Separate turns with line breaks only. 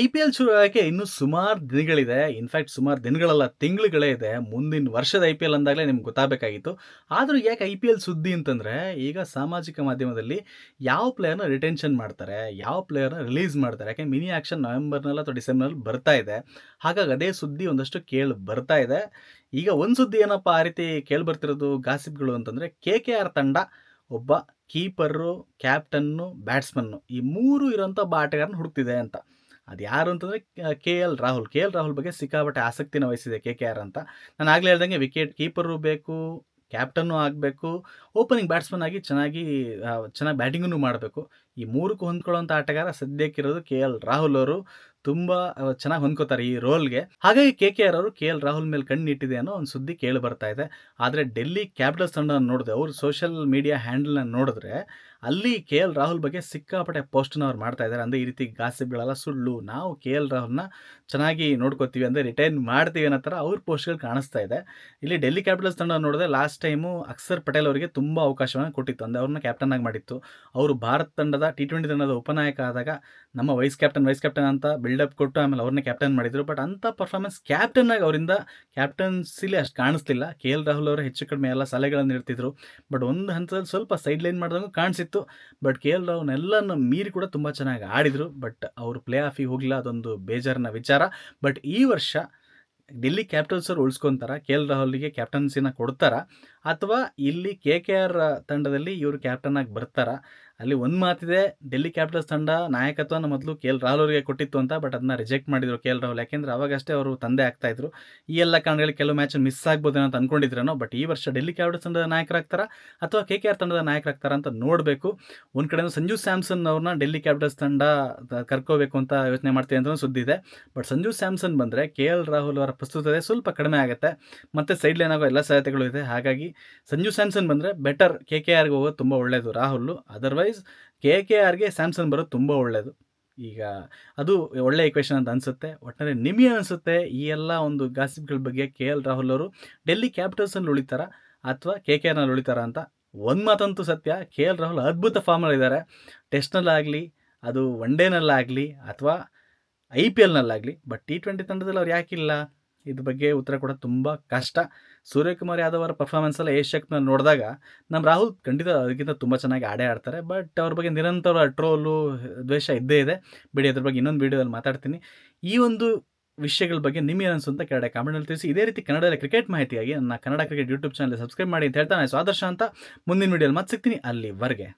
I P L ಶುರು ಆಗೋಕ್ಕೆ ಇನ್ನೂ ಸುಮಾರು ದಿನಗಳಿದೆ. ಇನ್ಫ್ಯಾಕ್ಟ್ ಸುಮಾರು ದಿನಗಳಲ್ಲ, ತಿಂಗಳುಗಳೇ ಇದೆ. ಮುಂದಿನ ವರ್ಷದ ಐ ಪಿ ಎಲ್ ಅಂದಾಗಲೇ ನಿಮ್ಗೆ ಗೊತ್ತಾಗಬೇಕಾಗಿತ್ತು. ಆದರೂ ಯಾಕೆ ಐ ಪಿ ಎಲ್ ಸುದ್ದಿ ಅಂತಂದರೆ, ಈಗ ಸಾಮಾಜಿಕ ಮಾಧ್ಯಮದಲ್ಲಿ ಯಾವ ಪ್ಲೇಯರ್ನ ರಿಟೆನ್ಷನ್ ಮಾಡ್ತಾರೆ, ಯಾವ ಪ್ಲೇಯರ್ನ ರಿಲೀಸ್ ಮಾಡ್ತಾರೆ, ಯಾಕೆ ಮಿನಿ ಆ್ಯಕ್ಷನ್ ನವೆಂಬರ್ನಲ್ಲ ಅಥವಾ ಡಿಸೆಂಬರ್ನಲ್ಲಿ ಬರ್ತಾ ಇದೆ. ಹಾಗಾಗಿ ಅದೇ ಸುದ್ದಿ ಒಂದಷ್ಟು ಕೇಳಿ ಬರ್ತಾ ಇದೆ. ಈಗ ಒಂದು ಸುದ್ದಿ ಏನಪ್ಪ ಆ ರೀತಿ ಕೇಳಿ ಬರ್ತಿರೋದು, ಗಾಸಿಪ್ಗಳು ಅಂತಂದರೆ, ಕೆ ಕೆ ಆರ್ ತಂಡ ಒಬ್ಬ ಕೀಪರು ಕ್ಯಾಪ್ಟನ್ನು ಬ್ಯಾಟ್ಸ್ಮನ್ನು ಈ ಮೂರು ಇರೋಂಥ ಒಬ್ಬ ಹುಡುಕ್ತಿದೆ ಅಂತ. ಅದು ಯಾರು ಅಂತಂದರೆ K L Rahul. K L Rahul ಬಗ್ಗೆ ಸಿಕ್ಕಾಪಟ್ಟೆ ಆಸಕ್ತಿನ ವಹಿಸಿದೆ ಕೆ ಕೆ ಆರ್ ಅಂತ. ನಾನು ಆಗಲೇ ಹೇಳ್ದಂಗೆ ವಿಕೆಟ್ ಕೀಪರು ಬೇಕು ಕ್ಯಾಪ್ಟನ್ನು ಆಗಬೇಕು ಓಪನಿಂಗ್ ಬ್ಯಾಟ್ಸ್ಮನ್ ಆಗಿ ಚೆನ್ನಾಗಿ ಚೆನ್ನಾಗಿ ಬ್ಯಾಟಿಂಗನ್ನು ಮಾಡಬೇಕು. ಈ ಮೂರಕ್ಕೂ ಹೊಂದ್ಕೊಳ್ಳೋಂಥ ಆಟಗಾರ ಸದ್ಯಕ್ಕಿರೋದು ಕೆ ಎಲ್ ರಾಹುಲ್ ಅವರು. ತುಂಬ ಚೆನ್ನಾಗಿ ಹೊಂದ್ಕೋತಾರೆ ಈ ರೋಲ್ಗೆ. ಹಾಗಾಗಿ ಕೆ ಕೆ ಆರ್ ಅವರು ಕೆ ಎಲ್ ರಾಹುಲ್ ಮೇಲೆ ಕಣ್ಣಿಟ್ಟಿದೆ ಅನ್ನೋ ಒಂದು ಸುದ್ದಿ ಕೇಳಿ ಬರ್ತಾ ಇದೆ. ಆದರೆ ಡೆಲ್ಲಿ ಕ್ಯಾಪಿಟಲ್ಸ್ ತಂಡ ನೋಡಿದೆ, ಅವರು ಸೋಷಿಯಲ್ ಮೀಡಿಯಾ ಹ್ಯಾಂಡಲ್ನ ನೋಡಿದ್ರೆ ಅಲ್ಲಿ ಕೆ ಎಲ್ ರಾಹುಲ್ ಬಗ್ಗೆ ಸಿಕ್ಕಾಪಟ್ಟೆ ಪೋಸ್ಟ್ನ ಅವ್ರು ಮಾಡ್ತಾ ಇದ್ದಾರೆ ಅಂದರೆ ಈ ರೀತಿ ಗಾಸಿಪ್ಗಳೆಲ್ಲ ಸುಳ್ಳು, ನಾವು ಕೆ ಎಲ್ ರಾಹುಲ್ನ ಚೆನ್ನಾಗಿ ನೋಡ್ಕೋತೀವಿ, ಅಂದರೆ ರಿಟೈನ್ ಮಾಡ್ತೀವಿ ಅನ್ನೋ ಥರ ಅವ್ರ ಪೋಸ್ಟ್ಗಳು ಕಾಣಿಸ್ತಾ ಇದೆ. ಇಲ್ಲಿ ಡೆಲ್ಲಿ ಕ್ಯಾಪಿಟಲ್ಸ್ ತಂಡ ನೋಡಿದ್ರೆ ಲಾಸ್ಟ್ ಟೈಮು ಅಕ್ಷರ್ ಪಟೇಲ್ ಅವರಿಗೆ ತುಂಬ ಅವಕಾಶವನ್ನು ಕೊಟ್ಟಿತ್ತು. ಅಂದರೆ ಅವ್ರನ್ನ ಕ್ಯಾಪ್ಟನ್ ಆಗಿ ಮಾಡಿತ್ತು. ಅವರು ಭಾರತ ತಂಡದ ಟಿ ಟ್ವೆಂಟಿ ತಂಡದ ಉಪನಾಯಕ ಆದಾಗ ನಮ್ಮ ವೈಸ್ ಕ್ಯಾಪ್ಟನ್ ವೈಸ್ ಕ್ಯಾಪ್ಟನ್ ಅಂತ ಬಿಲ್ಡಪ್ ಕೊಟ್ಟು ಆಮೇಲೆ ಅವ್ರನ್ನ ಕ್ಯಾಪ್ಟನ್ ಮಾಡಿದ್ರು. ಬಟ್ ಅಂಥ ಪರ್ಫಾರ್ಮೆನ್ಸ್ ಕ್ಯಾಪ್ಟನ್ ಆಗಿ ಅವರಿಂದ ಕ್ಯಾಪ್ಟನ್ಸಿಲಿ ಅಷ್ಟು ಕಾಣಿಸ್ತಿಲ್ಲ ಕೆ ಎಲ್ ರಾಹುಲ್ ಅವರು ಹೆಚ್ಚು ಕಡಿಮೆ ಎಲ್ಲ ಸಲಹೆಗಳನ್ನು ನೀಡ್ತಿದ್ರು. ಬಟ್ ಒಂದು ಹಂತದಲ್ಲಿ ಸ್ವಲ್ಪ ಸೈಡ್ ಲೈನ್ ಮಾಡಿದಂಗೂ ಕಾಣಿಸಿತ್ತು. ಬಟ್ ಕೆ ಎಲ್ ರಾಹುಲ್ ಎಲ್ಲನೂ ಮೀರಿ ಕೂಡ ತುಂಬ ಚೆನ್ನಾಗಿ ಆಡಿದರು. ಬಟ್ ಅವರು ಪ್ಲೇ ಆಫಿಗೆ ಹೋಗಲಿಲ್ಲ ಅದೊಂದು ಬೇಜಾರಿನ ವಿಚಾರ. ಬಟ್ ಈ ವರ್ಷ ಡೆಲ್ಲಿ ಕ್ಯಾಪಿಟಲ್ಸ್ ಅವ್ರು ಉಳಿಸ್ಕೊತಾರ. ಕೆ ಎಲ್ ರಾಹುಲ್ಗೆ ಕ್ಯಾಪ್ಟನ್ಸಿನ ಕೊಡ್ತಾರ. ಅಥವಾ ಇಲ್ಲಿ ಕೆ ಕೆ ಆರ್ ತಂಡದಲ್ಲಿ ಇವರು ಕ್ಯಾಪ್ಟನ್ ಆಗಿ ಬರ್ತಾರ. ಅಲ್ಲಿ ಒಂದು ಮಾತಿದೆ, ಡೆಲ್ಲಿ ಕ್ಯಾಪಿಟಲ್ಸ್ ತಂಡ ನಾಯಕತ್ವನ ಮೊದಲು ಕೆ. ಎಲ್. ರಾಹುಲ್ ಅವರಿಗೆ ಕೊಟ್ಟಿತ್ತು ಅಂತ, ಬಟ್ ಅದನ್ನ ರಿಜೆಕ್ಟ್ ಮಾಡಿದ್ರು ಕೆ. ಎಲ್. ರಾಹುಲ್. ಯಾಕೆಂದ್ರೆ ಅವಾಗಷ್ಟೇ ಅವರು ತಂದೆ ಆಗ್ತಾ ಇದ್ರು. ಈ ಎಲ್ಲ ಕಾರಣಗಳಿಗೆ ಕೆಲವು ಮ್ಯಾಚ್ ಮಿಸ್ ಆಗ್ಬೋದೇನೋ ಅಂತ ಅನ್ಕೊಂಡಿದ್ರೇನೋ, ಬಟ್ ಈ ವರ್ಷ ಡೆಲ್ಲಿ ಕ್ಯಾಪಿಟಲ್ಸ್ ತಂಡದ ನಾಯಕರಾಗ್ತಾರ ಅಥವಾ ಕೆ. ಕೆ. ಆರ್. ತಂಡದ ನಾಯಕರಾಗ್ತಾರ ಅಂತ ನೋಡಬೇಕು. ಒಂದು ಕಡೆ ಸಂಜು ಸ್ಯಾಮ್ಸನ್ ಅವ್ರನ್ನ ಡೆಲ್ಲಿ ಕ್ಯಾಪಿಟಲ್ಸ್ ತಂಡ ಕರ್ಕೋಬೇಕು ಅಂತ ಯೋಚನೆ ಮಾಡ್ತೀವಿ ಅಂತ ಸುದ್ದಿ ಇದೆ ಬಟ್ ಸಂಜು ಸ್ಯಾಮ್ಸನ್ ಬಂದರೆ ಕೆ. ಎಲ್. ರಾಹುಲ್ ಅವರ ಪ್ರಸ್ತುತತೆ ಸ್ವಲ್ಪ ಕಡಿಮೆ ಆಗುತ್ತೆ. ಮತ್ತು ಸೈಡ್ ಲೈನ್ ಆಗೋ ಎಲ್ಲ ಸಾಧ್ಯತೆಗಳು ಇದೆ. ಹಾಗಾಗಿ ಸಂಜು ಸ್ಯಾಮ್ಸನ್ ಬಂದರೆ ಬೆಟರ್ ಕೆ. ಕೆ. ಆರ್ಗೆ ಹೋಗೋದು ತುಂಬ ಒಳ್ಳೆಯದು ರಾಹುಲ್ ಅದರ್ವೈಸ್ ಕೆ ಕೆ ಆರ್ಗೆ ಸ್ಯಾಮ್ಸಂಗ್ ಬರೋದು ತುಂಬ ಒಳ್ಳೆಯದು ಈಗ ಅದು ಒಳ್ಳೆ ಇಕ್ವೇಷನ್ ಅಂತ ಅನಿಸುತ್ತೆ. ಒಟ್ಟಾರೆ ನಿಮಗೆ ಅನಿಸುತ್ತೆ ಈ ಎಲ್ಲ ಒಂದು ಗಾಸಿಪ್ಗಳ ಬಗ್ಗೆ ಕೆ ಎಲ್ ರಾಹುಲ್ ಅವರು ಡೆಲ್ಲಿ ಕ್ಯಾಪಿಟಲ್ಸಲ್ಲಿ ಉಳಿತಾರ ಅಥವಾ ಕೆ ಕೆ ಆರ್ನಲ್ಲಿ ಉಳಿತಾರ ಅಂತ ಒಂದು ಮಾತಂತೂ ಸತ್ಯ. ಕೆ ಎಲ್ ರಾಹುಲ್ ಅದ್ಭುತ ಫಾರ್ಮಲ್ಲಿದ್ದಾರೆ ಟೆಸ್ಟ್ನಲ್ಲಾಗಲಿ ಅದು ಒನ್ ಡೇನಲ್ಲಾಗಲಿ ಅಥವಾ ಐ ಪಿ ಎಲ್ನಲ್ಲಾಗಲಿ ಬಟ್ ಟಿ ಟ್ವೆಂಟಿ ತಂಡದಲ್ಲಿ ಅವ್ರು ಯಾಕಿಲ್ಲ? ಇದ್ರ ಬಗ್ಗೆ ಉತ್ತರ ಕೊಡೋದು ತುಂಬ ಕಷ್ಟ. ಸೂರ್ಯಕುಮಾರ್ ಯಾದವ್ ಅವರ ಪರ್ಫಾರ್ಮೆನ್ಸ್ ಎಲ್ಲ ಏಷ್ಯಾ ಕಪ್ನಲ್ಲಿ ನೋಡಿದಾಗ ನಮ್ಮ ರಾಹುಲ್ ಖಂಡಿತ ಅದಕ್ಕಿಂತ ತುಂಬ ಚೆನ್ನಾಗಿ ಆಡೇ ಆಡ್ತಾರೆ. ಬಟ್ ಅವ್ರ ಬಗ್ಗೆ ನಿರಂತರ ಟ್ರೋಲು ದ್ವೇಷ ಇದ್ದೇ ಇದೆ. ಬಿಡಿ ಅದ್ರ ಬಗ್ಗೆ ಇನ್ನೊಂದು ವೀಡಿಯೋದಲ್ಲಿ ಮಾತಾಡ್ತೀನಿ. ಈ ಒಂದು ವಿಷಯಗಳ ಬಗ್ಗೆ ನಿಮ್ಮ ಅನಿಸು ಅಂತ ಕೆಳಗಡೆ ಕಾಮೆಂಟ್ನಲ್ಲಿ ತಿಳಿಸಿ. ಇದೇ ರೀತಿ ಕನ್ನಡದಲ್ಲಿ ಕ್ರಿಕೆಟ್ ಮಾಹಿತಿಯಾಗಿ ನನ್ನ Kannada cricket YouTube channel subscribe ಮಾಡಿ ಅಂತ ಹೇಳ್ತಾ, ನಾನು ಆದರ್ಶ ಅಂತ ಮುಂದಿನ ವೀಡಿಯೋಲಿ ಮತ್ತೆ ಸಿಗ್ತೀನಿ ಅಲ್ಲಿವರೆಗೆ.